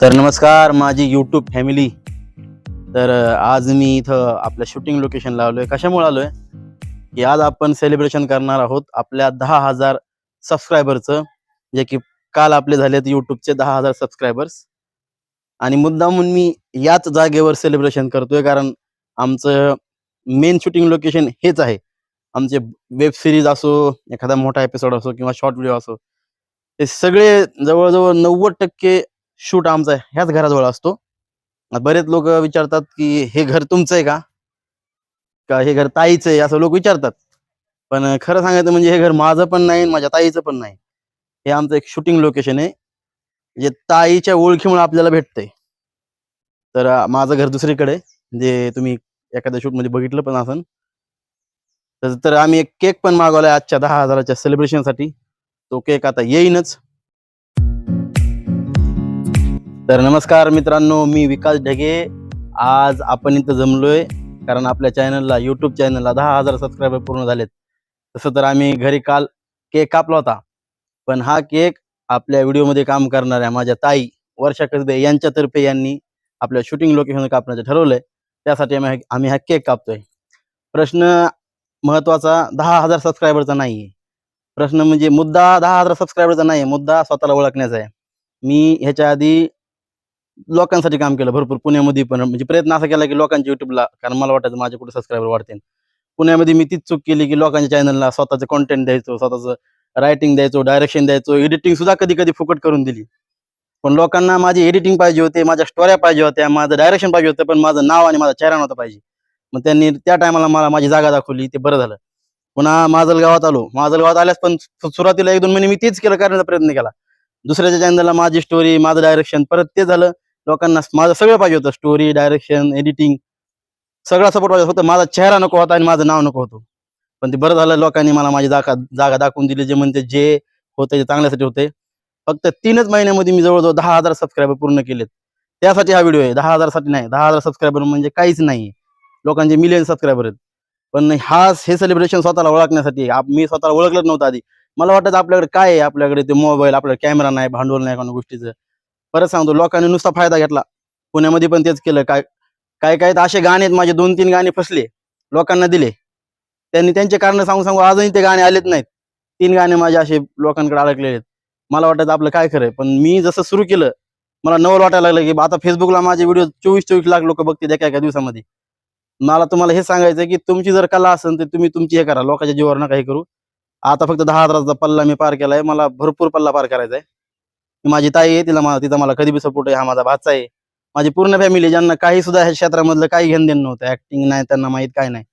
तर नमस्कार माझी यूट्यूब फॅमिली तर आज मी इथं आपल्या शूटिंग लोकेशन लावलो आहे कशामुळे आलोय? की आज आपण सेलिब्रेशन करणार आहोत आपल्या दहा हजार सबस्क्रायबरचं जे की काल आपले झालेत यूट्यूबचे दहा हजार सबस्क्रायबर्स आणि मुद्दामून मी याच जागेवर सेलिब्रेशन करतोय कारण आमचं मेन शूटिंग लोकेशन हेच आहे. आमचे वेब सिरीज असो एखादा मोठा एपिसोड असो किंवा शॉर्ट व्हिडिओ असो ते सगळे जवळजवळ नव्वद टक्के शूट आमचा ह्याच घराजवळ असतो. बरेच लोक विचारतात की हे घर तुमचं आहे का? का हे घर ताईचं आहे असं लोक विचारतात. पण खरं सांगायचं म्हणजे हे घर माझं पण नाही माझ्या ताईचं पण नाही. हे आमचं एक शूटिंग लोकेशन आहे. जे ताईच्या ओळखीमुळे आपल्याला भेटतंय. तर माझं घर दुसरीकडे जे तुम्ही एखाद्या शूटमध्ये बघितलं पण असन. तर तर आम्ही एक केक पण मागवलाय आजच्या दहा हजाराच्या सेलिब्रेशनसाठी तो केक आता येईनच. तर नमस्कार मित्रांनो मी विकास ढगे. आज आपण इथं जमलोय कारण आपल्या चॅनलला युट्यूब चॅनलला दहा हजार सबस्क्रायबर पूर्ण झालेत. तसं तर आम्ही घरी काल केक कापला होता. पण हा केक आपल्या व्हिडिओमध्ये काम करणाऱ्या माझ्या ताई वर्षा कसबे यांच्यातर्फे यांनी आपल्या शूटिंग लोकेशन कापण्याचं ठरवलंय. त्यासाठी आम्ही आम्ही हा केक कापतोय. प्रश्न महत्त्वाचा दहा हजार सबस्क्रायबरचा नाही आहे प्रश्न म्हणजे मुद्दा दहा हजार सबस्क्रायबरचा नाही आहे मुद्दा स्वतःला ओळखण्याचा आहे. मी ह्याच्या आधी लोकांसाठी काम केलं भरपूर. पुण्यामध्ये पण म्हणजे प्रयत्न असा केला की लोकांच्या युट्यूबला कारण मला वाटायचं माझे कुठे सबस्क्रायबर वाढतील. पुण्यामध्ये मी तीच चूक केली की लोकांच्या चॅनलला स्वतःचं कॉन्टेंट द्यायचो स्वतःचं रायटिंग द्यायचो डायरेक्शन द्यायचो एडिटिंग सुद्धा कधी कधी फुकट करून दिली. पण लोकांना माझी एडिटिंग पाहिजे होते माझ्या स्टोऱ्या पाहिजे होत्या माझं डायरेक्शन पाहिजे होतं पण माझं नाव आणि माझा चेहरा नव्हता पाहिजे. मग त्यांनी त्या टायमाला मला माझी जागा दाखवली ते बरं झालं. पुन्हा माझल गावात आलो. माझल गावात आल्यास पण सुरुवातीला एक दोन महिने मी तेच केलं करण्याचा प्रयत्न केला. दुसऱ्याच्या चॅनलला माझी स्टोरी माझं डायरेक्शन परत ते झालं. लोकांना माझं सगळं पाहिजे होतं. स्टोरी डायरेक्शन एडिटिंग सगळा सपोर्ट पाहिजे होतं. माझा चेहरा नको होता आणि माझं नाव नको होतं. पण ते बरं झालं लोकांनी मला माझी जागा जागा दाखवून दिली जे म्हणते जे होते ते चांगल्यासाठी होते फक्त तीनच महिन्यामध्ये मी जवळजवळ दहा हजार सबस्क्रायबर पूर्ण केलेत. त्यासाठी हा व्हिडिओ आहे. दहा हजारसाठी नाही. दहा हजार सबस्क्रायबर म्हणजे काहीच नाही. लोकांचे मिलियन सबस्क्रायबर आहेत. पण हा हे सेलिब्रेशन स्वतःला ओळखण्यासाठी मी स्वतःला ओळखलं नव्हतं आधी. मला वाटतं आपल्याकडे काय आहे? आपल्याकडे ते मोबाईल आपल्याकडे कॅमेरा नाही भांडवल नाही कोणत्या गोष्टीचं. परत सांगतो लोकांनी नुसता फायदा घेतला. पुण्यामध्ये पण तेच केलं. काय काय काय तर असे गाणे आहेत माझे दोन तीन गाणे फसले. लोकांना दिले. त्यांनी त्यांचे कारण सांगू सांगू अजूनही ते गाणे आलेत नाहीत. तीन गाणे माझे असे लोकांकडे अडकलेले आहेत. मला वाटायचं आपलं काय खरं पण मी जसं सुरू केलं मला नवल वाटायला लागलं की आता फेसबुकला माझे व्हिडिओ चोवीस चोवीस लाख लोक बघतील एका एका दिवसामध्ये. मला तुम्हाला हे सांगायचं की तुमची जर कला असेल तर तुम्ही तुमची हे करा. लोकांच्या जीवावर नका हे करू. आता फक्त दहा हजाराचा पल्ला मी पार केलाय. मला भरपूर पल्ला पार करायचा आहे माझी ताई आहे तिला मला तिचा मला कधी बी सपोर्ट आहे हा माझा भाचा आहे. माझी पूर्ण फॅमिली ज्यांना काही सुद्धा ह्या क्षेत्रामधलं काही घेणं देणं नव्हतं ऍक्टिंग नाही त्यांना माहीत काय नाही.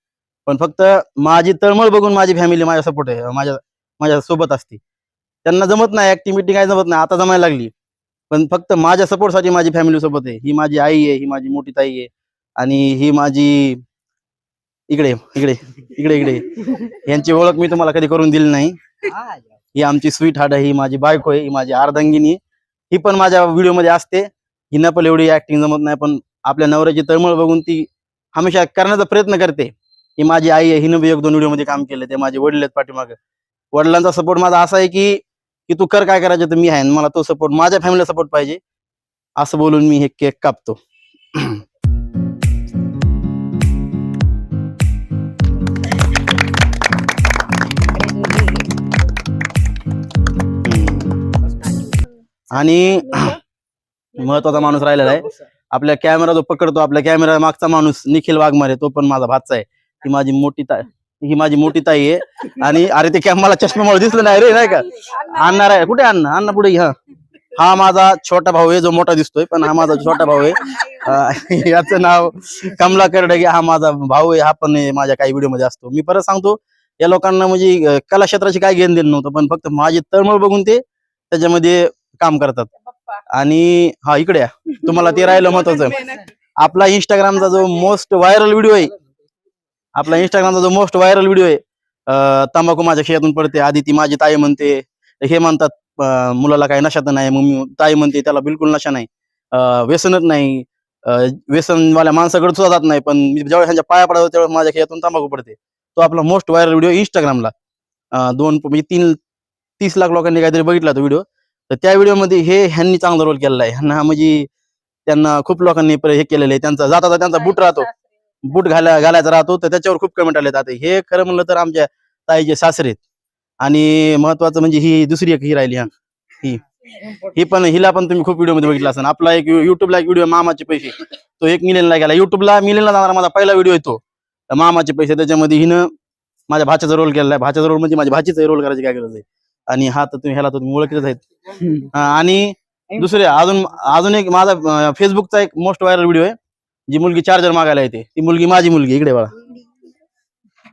पण फक्त माझी तळमळ बघून माझी फॅमिली माझ्या सपोर्ट आहे माझ्या माझ्या सोबत असते. त्यांना जमत नाही ऍक्टिव्हिटी काय जमत नाही आता जमायला लागली. पण फक्त माझ्या सपोर्टसाठी माझी फॅमिली सोबत आहे. ही माझी आई आहे ही माझी मोठी ताई आहे आणि ही माझी इकडे इकडे इकडे इकडे यांची ओळख मी तुम्हाला कधी करून दिली नाही. ही आमची स्वीट हार्ट आहे ही माझी बायको आहे ही माझी अर्धांगिनी ही पण माझ्या व्हिडिओमध्ये असते. हिनं पण एवढी ऍक्टिंग जमत नाही पण आपल्या नवऱ्याची तळमळ बघून ती हमेशा करण्याचा प्रयत्न करते. ही माझी आई आहे हिनं बी एक दोन व्हिडिओमध्ये काम केलं ते माझे वडील आहेत पाठीमागे. वडिलांचा सपोर्ट माझा असा आहे की की तू कर काय करायचं तर मी आहे आणि मला तो सपोर्ट माझ्या फॅमिलीला सपोर्ट पाहिजे. असं बोलून मी हे केक कापतो. आणि महत्त्वाचा माणूस राहिलेला आहे. आपल्या कॅमेरा जो पकडतो आपल्या कॅमेरा मागचा माणूस निखिल वाघमारे तो पण माझा भाचा आहे. ही माझी मोठी ताई ही माझी मोठी ताई आहे. आणि अरे ते कॅम मला चष्म्यामुळे दिसलं नाही रे नाही का? आणणार आहे कुठे अण्णा? अण्णा पुढे घ्या. हा माझा छोटा भाऊ आहे जो मोठा दिसतोय पण हा माझा छोटा भाऊ आहे. याचं नाव कमला करडगे हा माझा भाऊ आहे हा पण माझ्या काही व्हिडिओमध्ये असतो. मी परत सांगतो या लोकांना म्हणजे कला क्षेत्राची काय घेणं देणं नव्हतं पण फक्त माझी तळमळ बघून ते त्याच्यामध्ये काम करतात. आणि हा इकडे या. तुम्हाला ते राहिलं महत्वाचं. आपला इंस्टाग्रामचा जो मोस्ट व्हायरल व्हिडिओ आहे आपला इंस्टाग्रामचा जो मोस्ट व्हायरल व्हिडिओ आहे तंबाखू माझ्या खियातून पडते आधी ती माझी ताई म्हणते हे म्हणतात मुलाला काही नशा तर नाही मम्मी ताई म्हणते त्याला बिलकुल नशा नाही व्यसनच नाही व्यसनवाल्या माणसाकडे सुद्धा जात नाही पण मी जेव्हा ह्यांच्या पाया पडावं तेव्हा माझ्या खियातून तंबाखू पडते. तो आपला मोस्ट व्हायरल व्हिडिओ इंस्टाग्रामला दोन म्हणजे तीन तीस लाख लोकांनी काहीतरी बघितला तो व्हिडिओ तर त्या व्हिडिओमध्ये हे ह्यांनी चांगला रोल केलेला आहे. ह्यांना म्हणजे त्यांना खूप लोकांनी हे केलेलं आहे. त्यांचा जाता जाता त्यांचा बूट राहतो. बूट घाला घालायचा राहतो. तर त्याच्यावर खूप कमेंट आले जाते हे खरं म्हणलं तर आमच्या ताईचे सासरे आणि महत्वाचं म्हणजे ही दुसरी एक ही राहिली हा. ही. ही पण हिला पण तुम्ही खूप व्हिडिओमध्ये बघितला असेल. आपला एक युट्यूबला एक व्हिडिओ मामाचे पैसे. तो एक मिलियनला गेला. युट्यूबला मिलियनला जाणारा माझा पहिला व्हिडिओ येतो मामाचे पैसे त्याच्यामध्ये हिनं माझ्या भाच्याचा रोल केलेला आहे. भाच्याचा रोल म्हणजे माझ्या भाचीचा रोल करायची काय गरज आहे? आणि हा तर तुम्ही ह्याला तर तुम्ही ओळखीच आहेत हा, आणि दुसरे अजून अजून एक माझा फेसबुकचा एक मोस्ट व्हायरल व्हिडिओ आहे जी मुलगी चार्जर मागायला येते. ती मुलगी माझी मुलगी इकडे बघा.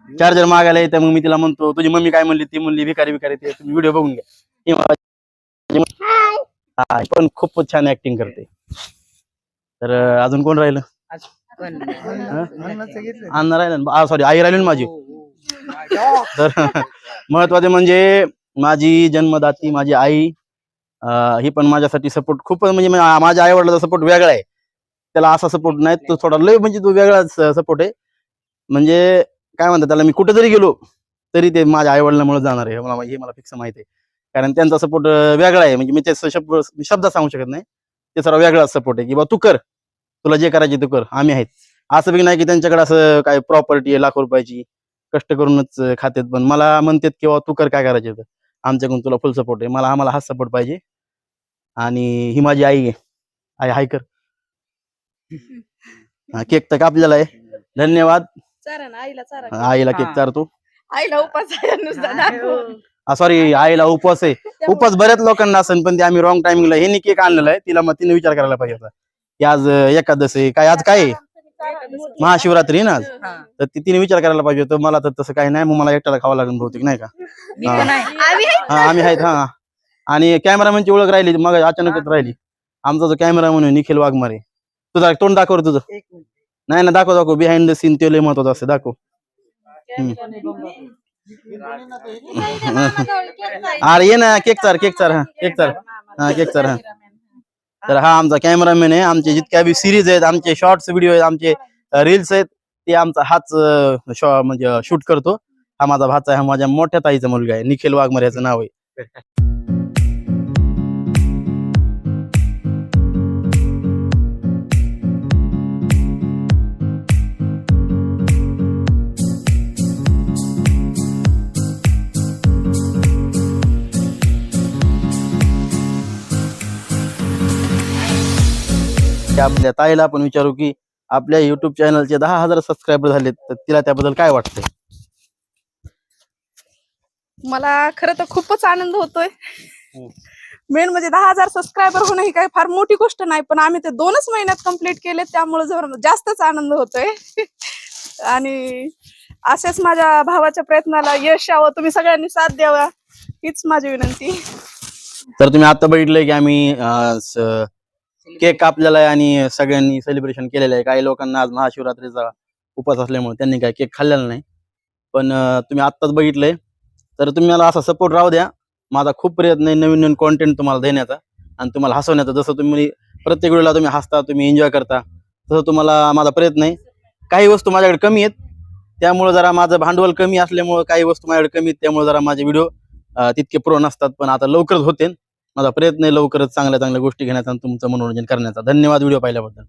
चार्जर मागायला येते मग मी तिला म्हणतो तुझी मम्मी काय म्हणली? ती म्हणली भिकारी भिकारी ते तुम्ही व्हिडिओ बघून घ्या. ती हा, पण खूप छान ऍक्टिंग करते. तर अं, अजून कोण राहिलं? अन्न राहिलं. सॉरी आई राहिली ना माझी. तर महत्त्वाचे म्हणजे माझी जन्मदाती माझी आई ही पण माझ्यासाठी सपोर्ट खूप म्हणजे माझ्या आई वडिलाचा सपोर्ट वेगळा आहे. त्याला असा सपोर्ट नाही तो थोडा लय म्हणजे तो वेगळाच सपोर्ट आहे. म्हणजे काय म्हणतात त्याला मी कुठे जरी गेलो तरी ते माझ्या आई वडिलांमुळे जाणार आहे. मला हे मला फिक्स माहिती आहे. कारण त्यांचा सपोर्ट वेगळा आहे. म्हणजे मी ते शब्द शब्द सांगू शकत नाही. ते सर्व वेगळाच सपोर्ट आहे. की बा तू कर. तुला जे करायचे तू कर. आम्ही आहेत. असं बी नाही की त्यांच्याकडे असं काय प्रॉपर्टी आहे लाखो रुपयाची. कष्ट करूनच खातेत. पण मला म्हणतात किंवा तू कर काय करायचे तर आमच्याकडून तुला फुल सपोर्ट आहे. मला आम्हाला हाच सपोर्ट पाहिजे. आणि ही माझी आई आहे. आई हाय कर केक तर कापलेला आहे. धन्यवाद. चारा ना आईला चारा आईला केक चारतो. आईला उपास आहे नुसता. सॉरी आईला उपवास आहे. उपवास बऱ्याच लोकांना असेल पण ते आम्ही रॉंग टायमिंगला हे केक आणलेला आहे. तिला मग तिने विचार करायला पाहिजे होता. की आज अं, एकादश आहे. काय आज काय आहे? महाशिवरात्री आहे ना? आज हा. तर ती तिने विचार करायला पाहिजे होतं मला तर तसं काही नाही मग मला एकट्याला खावं लागेल बहुतेक नाही का? हा. आहे. आम्ही आहे. हा आहेत हा. आणि कॅमेरामॅनची ओळख राहिली मग अचानकच राहिली. आमचा जो कॅमेरा म्हणून निखिल वाघमारे. तुझा तोंड दाखव रे तुझं. नाही ना दाखव दाखव. बिहाइंड द सीन ते लय महत्वाचं असते दाखव. अरे ये ना केक चार केक चार हा. केक चार. हा केक चार हा. तर हा आमचा कॅमेरामॅन आहे आमचे जितक्या बी सिरीज आहेत आमचे शॉर्ट्स व्हिडिओ आहेत आमचे रील्स आहेत ते आमचा हाच शॉ- म्हणजे शूट करतो. हा माझा भाचा आहे हा माझ्या मोठ्या ताईचा मुलगा आहे निखिल वाघमर याचं नाव आहे. आपल्या ताईला आपण विचारू की आपल्या युट्यूब चॅनलचे दहा हजार सबस्क्रायबर झालेत तर तिला त्याबद्दल काय वाटतंय? मला खरं तर खूपच आनंद होतोय. मेन म्हणजे दहा हजार सबस्क्रायबर होणं ही काही फार मोठी गोष्ट नाही पण आम्ही ते दोनच महिन्यात कंप्लीट केले त्यामुळे जर जास्तच आनंद होतोय. आणि असेच माझ्या भावाच्या प्रयत्नाला यश यावं तुम्ही सगळ्यांनी साथ द्यावा हीच माझी विनंती. तर तुम्ही आता बघितलंय की आम्ही केक कापलेला आहे आणि सगळ्यांनी सेलिब्रेशन केलेलं आहे. काही लोकांना आज महाशिवरात्रीचा उपास असल्यामुळे त्यांनी काय केक खाल्लेला नाही. पण तुम्ही आत्ताच बघितलंय. तर तुम्ही मला असा सपोर्ट राहू द्या. माझा खूप प्रयत्न आहे नवीन नवीन कॉन्टेंट तुम्हाला देण्याचा. आणि तुम्हाला हसवण्याचा. जसं तुम्ही प्रत्येक वेळेला तुम्ही हसता तुम्ही एन्जॉय करता तसं तुम्हाला माझा प्रयत्न आहे. काही वस्तू माझ्याकडे कमी आहेत. त्यामुळे जरा माझं भांडवल कमी असल्यामुळे काही वस्तू माझ्याकडे कमी आहेत. त्यामुळे जरा माझे व्हिडिओ तितके प्रो नसतात पण आता लवकरच होते. माझा प्रयत्न आहे लवकरच चांगल्या चांगल्या गोष्टी घेण्याचा आणि तुमचं मनोरंजन करण्याचा. धन्यवाद व्हिडिओ पाहिल्याबद्दल.